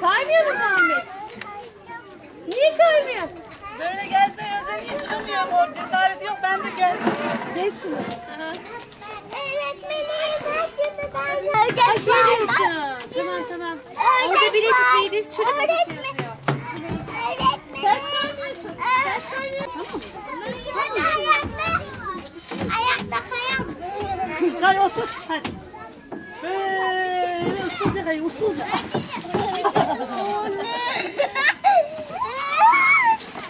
Kaymıyor mu Muhammed? Niye kaymıyor? Böyle gezmeye özellikle çıkamıyor. O cesareti yok. Ben de gezdim. Geçsin. Öğretmenim Şey diyorsun. Tamam tamam. Orada Bilecik Belediyesi çocuk Öğretmen. istiyor. Öğretmenim. Hadi ayakta. Ayakta kayalım. Kay otur. Hadi. Böyle usulca kay usulca.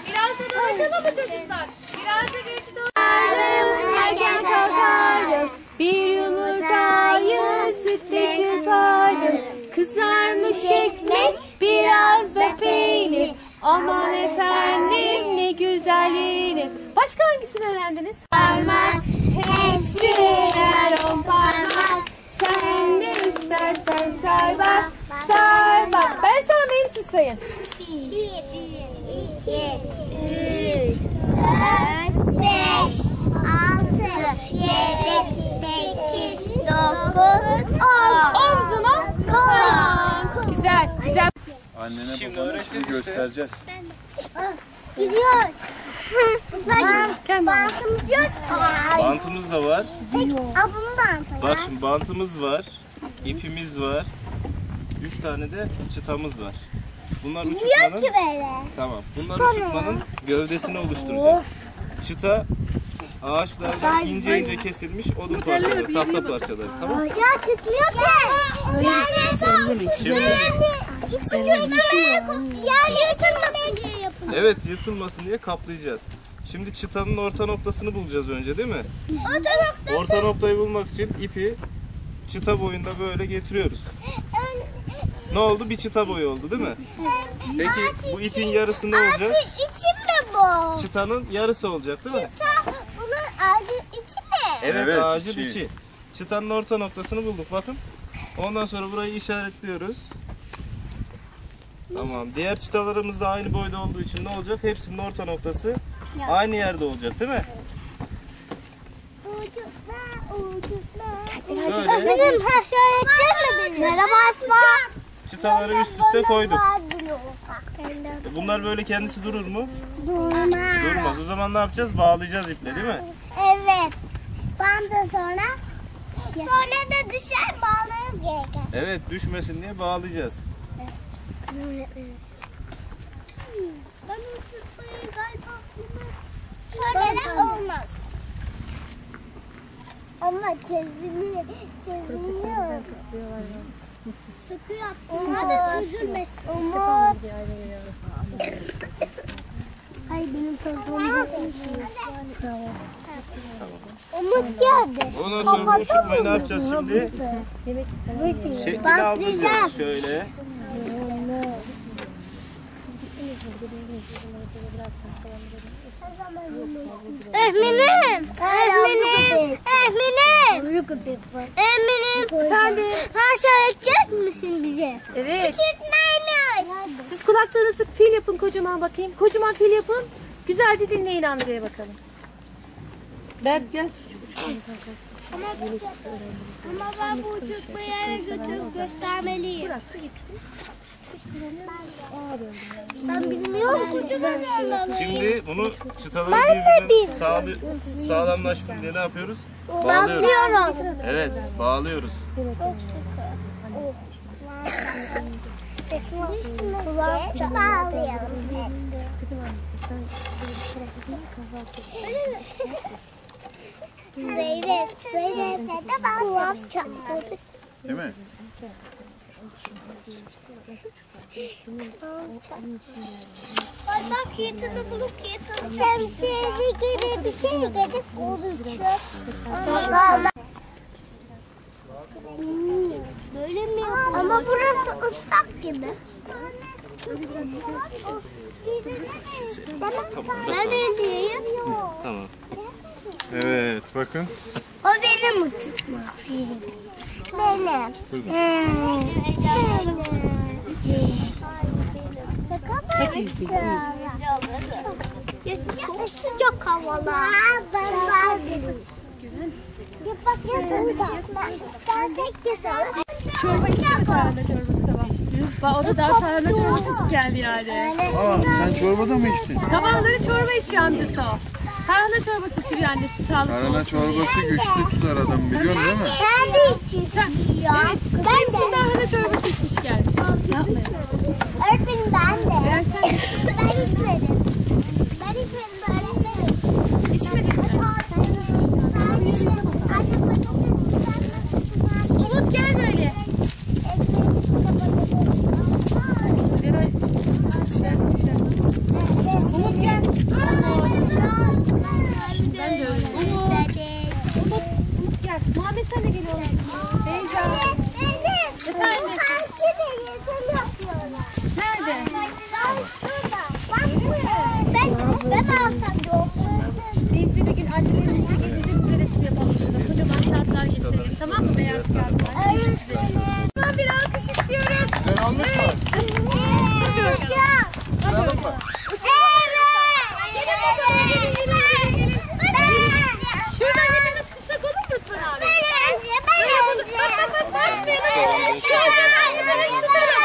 Biraz da dolaşalım çocuklar? Biraz da geçti. Bir yumurtayı sütle çırparım. Kızarmış ekmek, biraz da peynir. Aman efendim ne güzel yenir. Başka hangisini öğrendiniz? Parmak. Hepsi birer on parmak. Sen ne istersen say bak, say bak. Ben saymayayım siz sayın. Bir, iki, üç, dört, beş, altı, yedi, sekiz, dokuz, on. Omzuna koy. Güzel, güzel. Annene babana şimdi göstereceğiz. Gidiyor. Bant, bantımız yok. Bantımız da var. Aa, bunu bantı Bak şimdi bantımız var. ipimiz var. Üç tane de çıtamız var. Bunlar Yok uçurtmanın ki böyle. tamam. Bunlar uçurtmanın gövdesini oluşturacak. Çıta ağaçlardan ince ince kesilmiş odun parçaları, tahta parçaları. Tamam. Ya çıkmıyor ki. Yani Şimdi yani yırtılmasın diye evet yırtılmasın diye kaplayacağız. Şimdi çıtanın orta noktasını bulacağız önce değil mi? O tarafta Orta noktayı bulmak için ipi çıta boyunda böyle getiriyoruz. Ne oldu? Bir çıta boyu oldu değil mi? Peki bu ipin yarısı ne olacak? Ağacın içi mi bu? Çıtanın yarısı olacak değil mi? Çıta bunun ağacın içi mi? Evet, Evet, ağacın içi. içi. Çıtanın orta noktasını bulduk bakın. Ondan sonra burayı işaretliyoruz. Tamam. Diğer çıtalarımız da aynı boyda olduğu için ne olacak? Hepsinin orta noktası aynı yerde olacak değil mi? Ucuklar, ucuklar. Şöyle Benim ha şöyle mi benim? Merhaba Asma. Çıtaları üst üste koyduk. E Bunlar böyle kendisi durur mu? Durmaz. Durmaz. O zaman ne yapacağız? Bağlayacağız iple değil mi? Evet. Bandı sonra sonra da düşer bağlarız gereken. Evet düşmesin diye bağlayacağız. Ben uçurtmayı galiba Sonra da olmaz. Ama çizimi, çizimi Sıkı yapsın. Hadi süzülmesin. Umut. Hayır benim kafam Umut geldi. Ondan sonra bu ne yapacağız şimdi? Şeklini aldıracağız şöyle. Eminim. Eminim. Eminim. Eminim. Efendim? Ha söyleyecek misin bize? Evet. Gitmeymiş. Siz kulaklarını sık fil yapın kocaman bakayım. Kocaman fil yapın. Güzelce dinleyin amcaya bakalım. Berk gel. Ama, ama ben bu uçurtmayı götürüp göstermeliyim. Ben bilmiyorum kocaman olmalı. Şimdi bunu çıtaları birbirine bir- sağlı, sağlamlaşsın diye ne yapıyoruz? Bağlıyoruz. Bakıyorum. Evet, bağlıyoruz. Kulakça bağlayalım. Zeynep, Zeynep'e de kulakça. Değil mi? Ay bak yatını bulup yatını şemsiyeli gibi bir şey gelip olacak. Hmm, Böyle mi Ama burası ıslak gibi. Ben öldüreyim. Tamam. Evet bakın. O benim uçurtma. Benim. Ya çok sıcak havalar. Ben vardım. Ya bak ya burada. Ben. Çorba içmek çorbası da var. Bak o da daha tarhana çorbası geldi yani. Aa sen çorbada mı içtin? Sabahları çorba içiyor amcası o. Tarhana çorbası içiyor annesi sağlıklı olsun diye. çorbası güçlü tutar adam biliyorsun değil mi? Ben de içiyorum. Evet. Ben de. tarhana çorbası içmiş gelmiş. Yapmayın. Öğretmenim ben de. Eğer sen Ben içmedim. Ben içmedim öğretmenim. içmedin mi? Umut gel böyle. Umut gel. Ben de öyle. Umut. Umut. Umut gel. Muhammed sen de gel oğlum. Beyza. Efendim? Nerede? Ben, ben alsam yok. Biz de bir gün annelerimizle gezeceğiz resim yapalım burada. Kocaman kağıtlar getirelim. Tamam mı? Beyaz kağıtlar. Tamam bir alkış istiyoruz. Güzel olmuş mu? Hadi bakalım. Şuradan hepimiz kıssak olur mu lütfen abi? Bak bak bak bak. Şuradan hepimiz tutalım.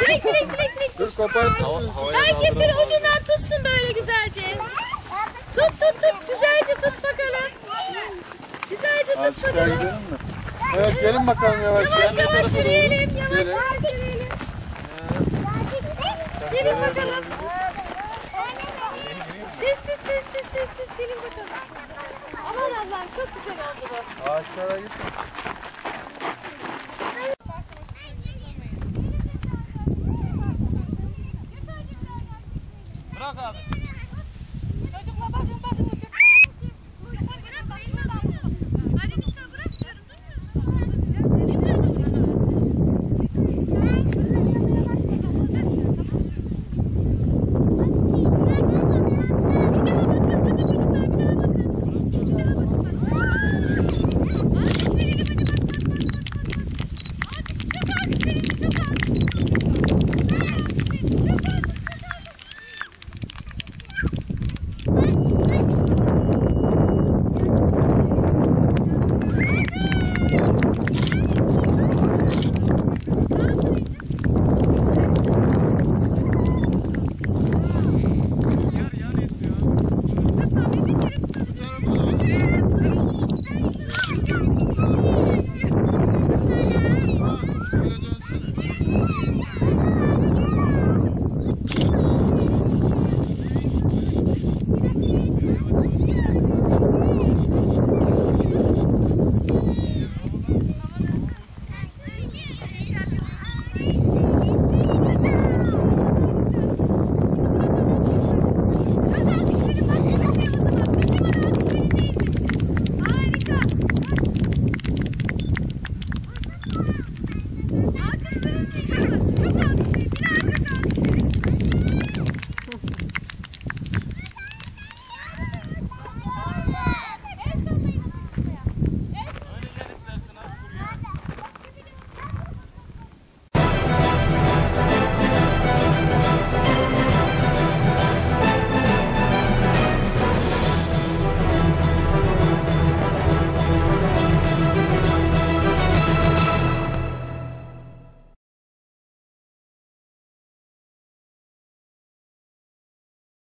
Dilek dilek dilek dilek. Dur kopartırsın. Herkes şöyle ucundan tutsun böyle güzelce. Tut tut tut. Güzelce tut bakalım. Güzelce tut bakalım. Evet gelin bakalım yavaş. Yavaş yavaş yürüyelim. Yavaş yavaş yürüyelim. Gelin bakalım. Siz siz siz siz siz siz gelin bakalım. Aman Allah'ım çok güzel oldu bu. Ağaçlara git.